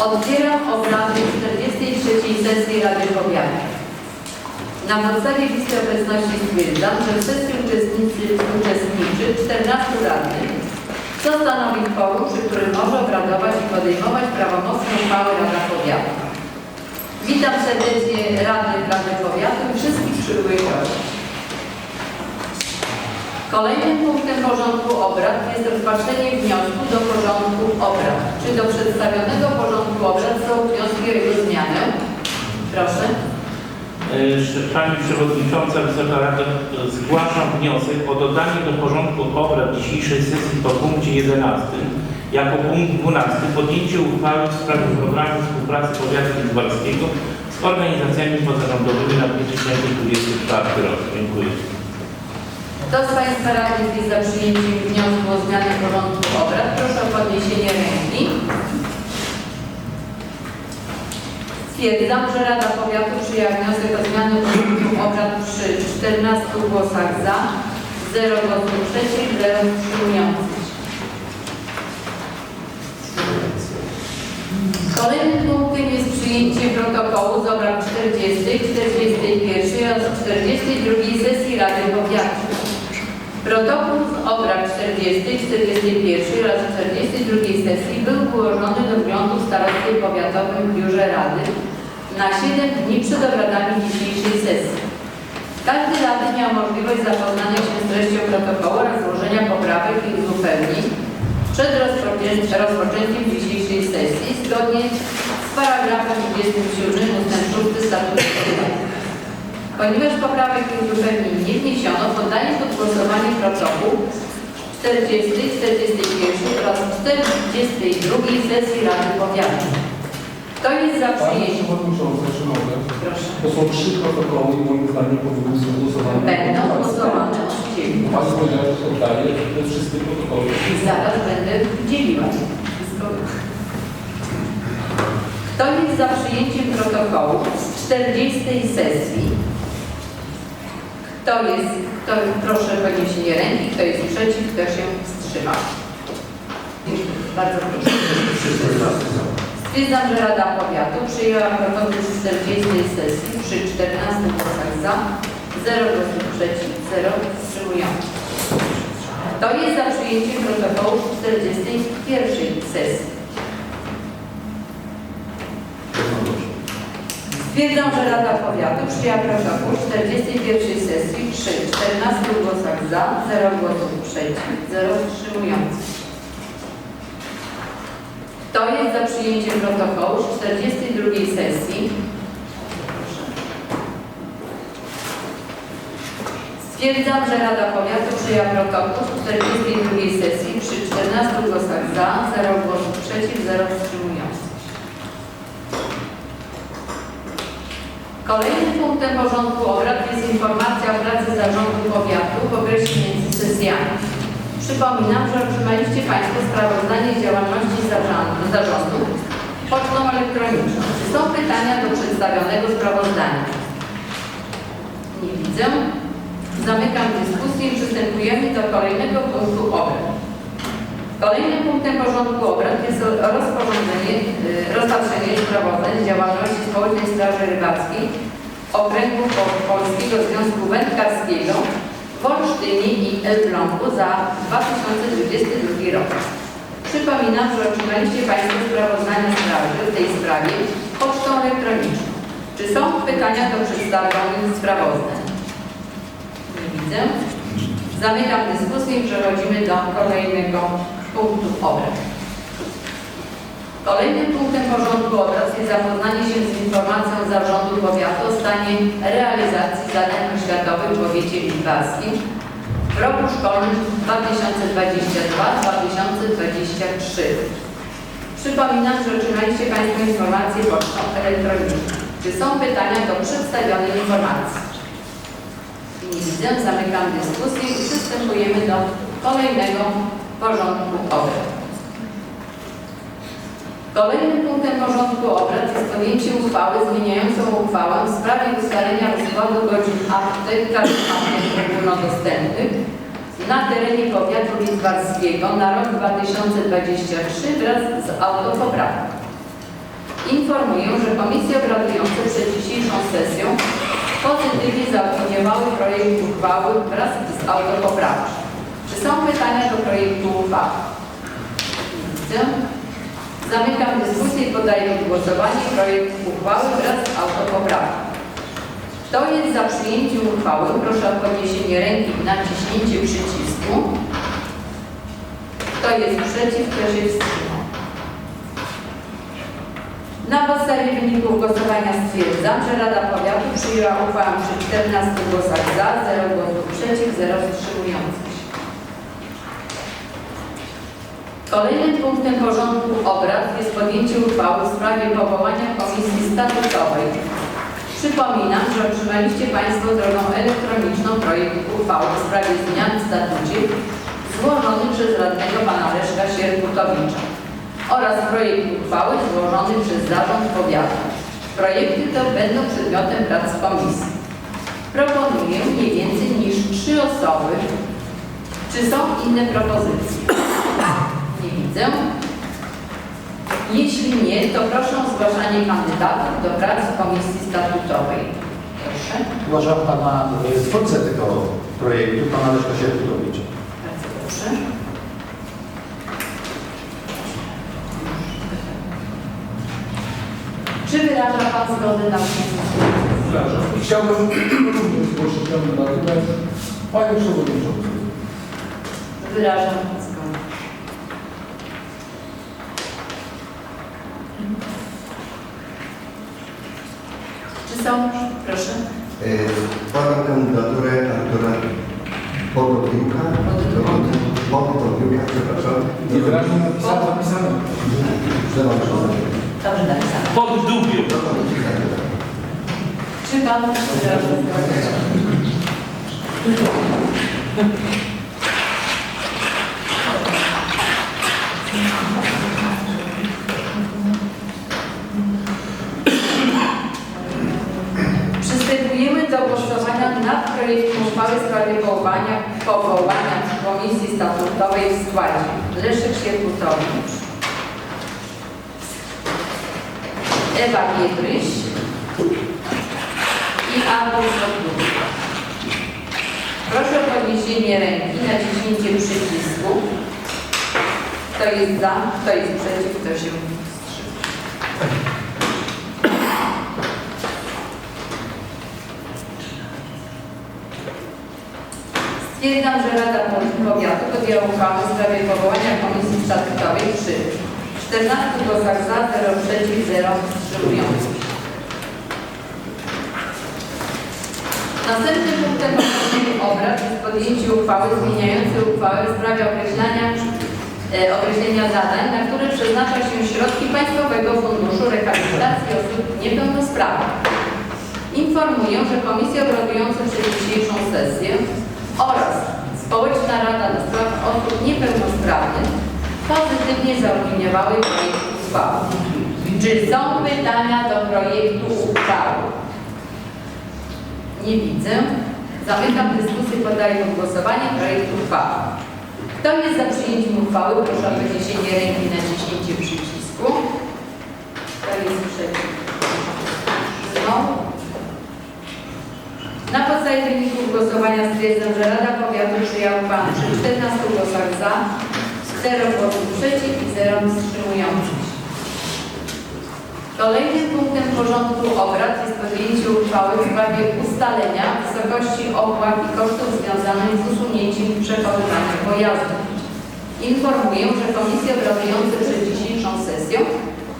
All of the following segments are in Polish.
Otwieram obrady 43. sesji Rady Powiatu. Na podstawie listy obecności stwierdzam, że w sesji uczestnicy, uczestniczy 14 radnych, co stanowi kworum, przy którym może obradować i podejmować prawomocne uchwały Rada Powiatu. Witam serdecznie radnych Rady Powiatu i wszystkich przybyłych gości. Kolejnym punktem porządku obrad jest rozpatrzenie wniosku do porządku obrad. Czy do przedstawionego porządku obrad są wnioski o jego zmianę? Proszę. Pani Przewodnicząca, Wysoka Rado, zgłaszam wniosek o dodanie do porządku obrad dzisiejszej sesji po punkcie 11 jako punkt 12 podjęcie uchwały w sprawie programu współpracy powiatu lidzbarskiego z organizacjami pozarządowymi na 2024 rok. Dziękuję. Kto z Państwa radnych jest za przyjęciem wniosku o zmianę porządku obrad? Proszę o podniesienie ręki. Stwierdzam, że Rada Powiatu przyjęła wniosek o zmianę porządku obrad przy 14 głosach za, 0 głosów przeciw, 0 wstrzymujących. Kolejnym punktem jest przyjęcie protokołu z obrad 40, 41 oraz 42 sesji. Protokół z obrad 40, 41 oraz 42 sesji był wyłożony do wglądu w starostwie powiatowym w biurze Rady na 7 dni przed obradami dzisiejszej sesji. Każdy radny miał możliwość zapoznania się z treścią protokołu oraz złożenia poprawek i uzupełnień przed rozpoczę- rozpoczęciem dzisiejszej sesji zgodnie z paragrafem 27 ust. 6 statutu. Ponieważ poprawek i uzupełnień nie wniesiono, poddaję pod głosowanie protokół 40, 41 oraz 42 sesji Rady Powiatu. Kto jest za Pani przyjęciem? Przewodnicząca, czy mogę? Proszę. To są trzy protokoły i moim zdaniem powinny być głosowane. Będą głosowane oczywiście. Pani powiedziała, że oddaje te wszystkie protokoły. I zaraz będę dzieliła. Kto jest za przyjęciem protokołu z 40 sesji? Kto jest, kto, proszę podniesienie ręki, kto jest przeciw, kto się wstrzymał? Bardzo proszę. Stwierdzam, że Rada Powiatu przyjęła protokół z 40 sesji przy 14 głosach za, 0 głosów przeciw, 0 wstrzymujących. Kto jest za przyjęciem protokołu z 41 sesji? Stwierdzam, że Rada Powiatu przyjęła protokół 41 sesji przy 14 głosach za, 0 głosów przeciw, 0 wstrzymujących. Kto jest za przyjęciem protokołu z 42 sesji? Stwierdzam, że Rada Powiatu przyjęła protokół z 42 sesji przy 14 głosach za, 0 głosów przeciw, 0 wstrzymujących. Kolejnym punktem porządku obrad jest informacja o pracy zarządu powiatu w okresie między sesjami. Przypominam, że otrzymaliście Państwo sprawozdanie z działalności zarządu, zarządu pocztą elektroniczną. Czy są pytania do przedstawionego sprawozdania? Nie widzę. Zamykam dyskusję i przystępujemy do kolejnego punktu. Kolejnym punktem porządku obrad jest rozporządzenie, y, rozpatrzenie sprawozdań z działalności Społecznej Straży Rybackiej Okręgu Po- Polskiego Związku Wędkarskiego w Olsztynie i Elblągu za 2022 rok. Przypominam, że otrzymaliście Państwo sprawozdania straży w tej sprawie pocztą elektroniczną. Czy są pytania do przedstawionych sprawozdań? Nie widzę. Zamykam dyskusję i przechodzimy do kolejnego punktu obrad. Kolejnym punktem porządku obrad jest zapoznanie się z informacją Zarządu Powiatu o stanie realizacji zadań oświatowych w powiecie lidzbarskim w roku szkolnym 2022-2023. Przypominam, że otrzymaliście Państwo informację pocztą elektroniczną. Czy są pytania do przedstawionej informacji? Nie widzę, zamykam dyskusję i przystępujemy do kolejnego porządku obrad. Kolejnym punktem porządku obrad jest podjęcie uchwały zmieniającą uchwałę w sprawie ustalenia rozkładu godzin aptek każdych aptek ogólnodostępnych na terenie powiatu lidzbarskiego na rok 2023 wraz z autopoprawką. Informuję, że komisje obradujące przed dzisiejszą sesją pozytywnie zaopiniowały projekt uchwały wraz z autopoprawczym. Czy są pytania do projektu uchwały? Widzę. Zamykam dyskusję i podaję pod głosowanie projekt uchwały wraz z autopoprawką. Kto jest za przyjęciem uchwały, proszę o podniesienie ręki i naciśnięcie przycisku. Kto jest przeciw, kto się wstrzymał. Na podstawie wyników głosowania stwierdzam, że Rada Powiatu przyjęła uchwałę przy 14 głosach za, 0 głosów przeciw, 0 wstrzymujących się. Kolejnym punktem porządku obrad jest podjęcie uchwały w sprawie powołania Komisji Statutowej. Przypominam, że otrzymaliście Państwo drogą elektroniczną projekt uchwały w sprawie zmian w statucie złożony przez radnego pana Leszka Sierputowicza oraz projekt uchwały złożony przez Zarząd Powiatu. Projekty te będą przedmiotem prac komisji. Proponuję nie więcej niż trzy osoby. Czy są inne propozycje? Nie widzę. Jeśli nie, to proszę o zgłaszanie kandydatów do pracy Komisji Statutowej. Proszę. Uważam pana e, twórcę tego projektu, pana Leszka Sierputowicza. Bardzo proszę. Czy wyraża Pan zgodę na Przepraszam. Chciałbym również zgłosić kandydaturę Panią Przewodniczącą. Wyrażam Pan zgodę. Czy są? Proszę. Składam kandydaturę Artura Podrobiuka. Podrobiuka, przepraszam. Nie wyraźnie napisane. Przepraszam. Dobrze napisane. Pod dubią. Czy Pan uchwały w sprawie powołania, powołania Komisji Statutowej w składzie Leszek Sierputowicz, Ewa Giedryś i Adam Zodówka. Proszę o podniesienie ręki, naciśnięcie przycisku. Kto jest za, kto jest przeciw, kto się wstrzymał. Stwierdzam, że Rada Powiatu podjęła uchwałę w sprawie powołania Komisji Statutowej przy 14 głosach za, 0 przeciw, 0 wstrzymujących. Następnym punktem porządku obrad jest podjęcie uchwały zmieniającej uchwałę w sprawie określania, e, określenia zadań, na które przeznacza się środki Państwowego Funduszu Rehabilitacji Osób Niepełnosprawnych. Informuję, że komisje obradujące przed dzisiejszą sesję oraz Społeczna Rada do Spraw Osób Niepełnosprawnych pozytywnie zaopiniowały projekt uchwały. Czy są pytania do projektu uchwały? Nie widzę. Zamykam dyskusję, podaję pod głosowanie projekt uchwały. Kto jest za przyjęciem uchwały, proszę o podniesienie ręki i naciśnięcie przycisku. Kto jest przeciw? Znowu. Na podstawie wyników głosowania stwierdzam, że Rada Powiatu przyjęła uchwałę przy 14 głosach za, 0 głosów przeciw i 0 wstrzymujących się. Kolejnym punktem porządku obrad jest podjęcie uchwały w sprawie ustalenia wysokości opłat i kosztów związanych z usunięciem i przechowywaniem pojazdów. Informuję, że komisje obradujące przed dzisiejszą sesją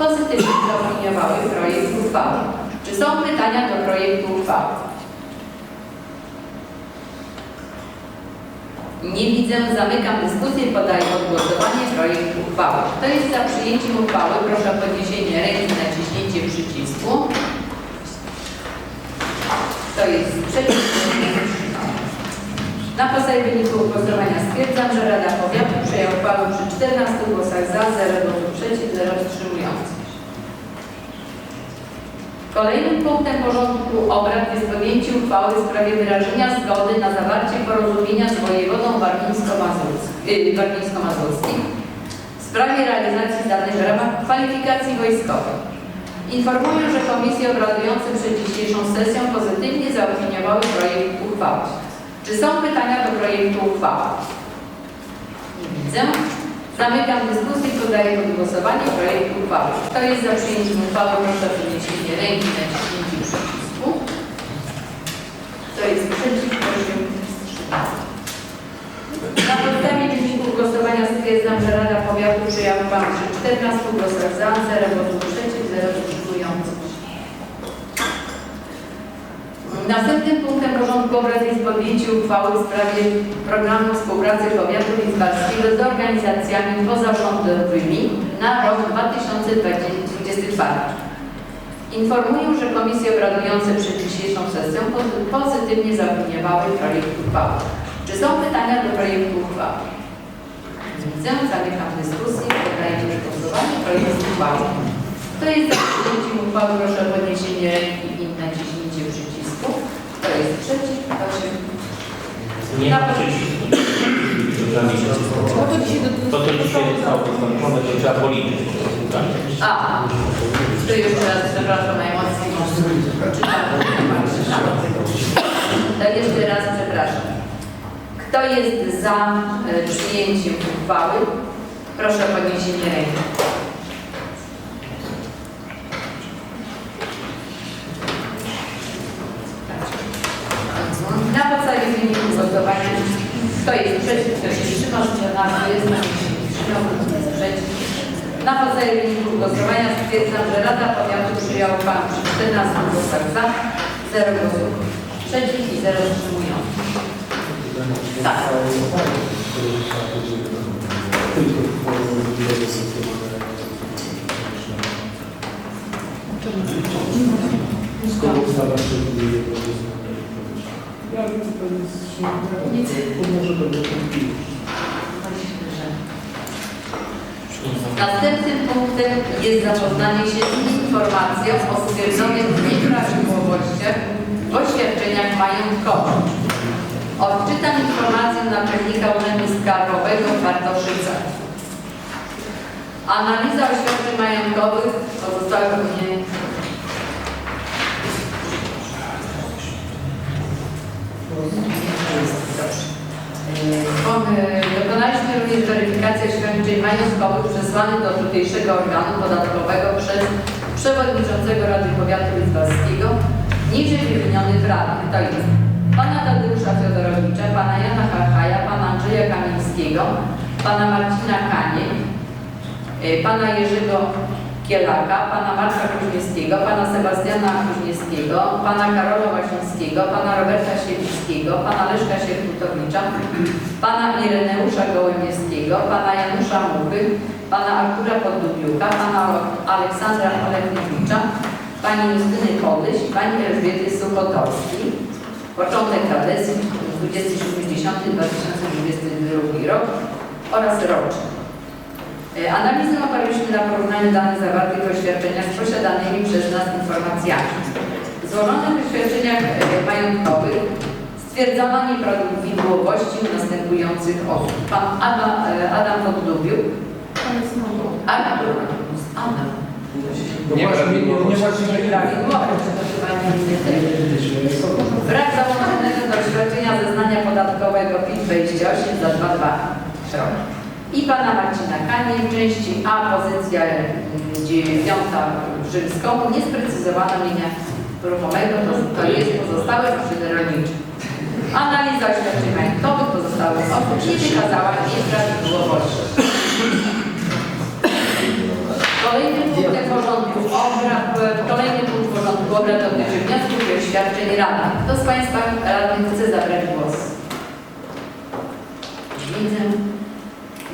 pozytywnie zaopiniowały projekt uchwały. Czy są pytania do projektu uchwały? Nie widzę, zamykam dyskusję podaję pod głosowanie projekt uchwały. Kto jest za przyjęciem uchwały, proszę o podniesienie ręki naciśnięcie przycisku. Kto jest przeciw? Na podstawie wyników głosowania stwierdzam, że Rada Powiatu przyjęła uchwałę przy 14 głosach za, 0 głosów przeciw, 0 wstrzymujących. Kolejnym punktem porządku obrad jest podjęcie uchwały w sprawie wyrażenia zgody na zawarcie porozumienia z wojewodą yy, warmińsko-mazurskim w sprawie realizacji zadań w ramach kwalifikacji wojskowych. Informuję, że komisje obradujące przed dzisiejszą sesją pozytywnie zaopiniowały projekt uchwały. Czy są pytania do projektu uchwały? Nie widzę. Zamykam dyskusję i podaję pod głosowanie projekt uchwały. Kto jest za przyjęciem uchwały, proszę o podniesienie ręki na naciśnięcie przycisku. Kto jest przeciw, proszę. Na podstawie wyników głosowania stwierdzam, że Rada Powiatu przyjęła Pan przy 14 głosach za, 0 głosów przeciw, 0 wstrzymujących się. Następnym punktem porządku obrad jest podjęcie uchwały w sprawie programu współpracy powiatu lidzbarskiego z organizacjami pozarządowymi na rok 2024. Informuję, że komisje obradujące przed dzisiejszą sesją pozy- pozytywnie zaopiniowały projekt uchwały. Czy są pytania do projektu uchwały? Widzę, zamykam dyskusję, poddaję już głosowanie, projekt uchwały. Kto jest za przyjęciem uchwały, proszę o podniesienie ręki i naciśnięcie przycisku. Kto jest przeciw, kto się... Nie ma przycisku. To to dzisiaj zostało postanowione, to trzeba policzyć tak? A, to jeszcze raz, przepraszam najmocniej. To jeszcze raz przepraszam. Kto jest za przyjęciem uchwały? Proszę o podniesienie ręki. Na podstawie wyników głosowania, kto jest przeciw, kto się wstrzymał, na jest na wstrzymał, kto jest przeciw. Na podstawie wyników głosowania stwierdzam, że Rada Powiatu przyjęła Pan przy 14 głosach za, 0 głosów przeciw i 0 wstrzymujących. Tak. Skoro ustawa przewiduje to Ja wiem, to jest Nic. Może będę wątpliwy. Następnym punktem jest zapoznanie się z informacją o stwierdzonych nieprawidłowościach w oświadczeniach majątkowych. Odczytam informację naczelnika Urzędu Skarbowego w Bartoszycach. Analiza oświadczeń majątkowych pozostałych mnie Bon- e, Dokonaliśmy również weryfikacji oświadczeń majątkowych przesłanych do tutejszego organu podatkowego przez przewodniczącego Rady Powiatu Lidzbarskiego, niżej wymienionych radnych. To jest pana Tadeusza Fiodorowicza, pana Jana Harchaja, pana Andrzeja Kamińskiego, pana Marcina Kanie, e, pana Jerzego Kielaka, pana Marka Kuźniewskiego, pana Sebastiana Kuźniewskiego, pana Karola Łasińskiego, pana Roberta Siewickiego, pana Leszka Sierputowicza, pana Ireneusza Gołębieskiego, pana Janusza Muchy, pana Artura Poddubiuka, pana Aleksandra Olechniewicza, pani Justyny Kodyś, pani Elżbiety Suchotowskiej. Początek kadencji 27.10.2022 rok oraz roczny. E, Analizę oparliśmy na porównaniu danych zawartych w oświadczeniach z posiadanymi przez nas informacjami. W złożonych oświadczeniach e, majątkowych stwierdzono nieprawidłowości u następujących osób. Pan Adam, e, Adam. Adam. Adam. Chyba nie jest Brak załączonego do oświadczenia zeznania podatkowego PIT 28 za 22 rok. I pana Marcina Kanie w części A pozycja mm, dziewiąta rzymską nie sprecyzowano mienia ruchomego, to, to jest pozostałe maszyny rolnicze. Analiza oświadczeń majątkowych pozostałych osób nie wykazała nieprawidłowości. Kolejnym punktem porządku obrad, kolejny punkt porządku obrad dotyczy wniosków i oświadczeń radnych. Kto z Państwa radnych chce zabrać głos? Widzę.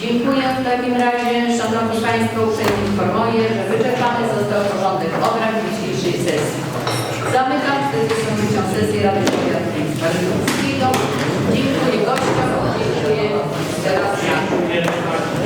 Dziękuję w takim razie. Szanowni Państwo, uprzejmie informuję, że wyczerpany został porządek obrad dzisiejszej sesji. Zamykam 40. sesję Rady Powiatu Dziękuję gościom, dziękuję teraz.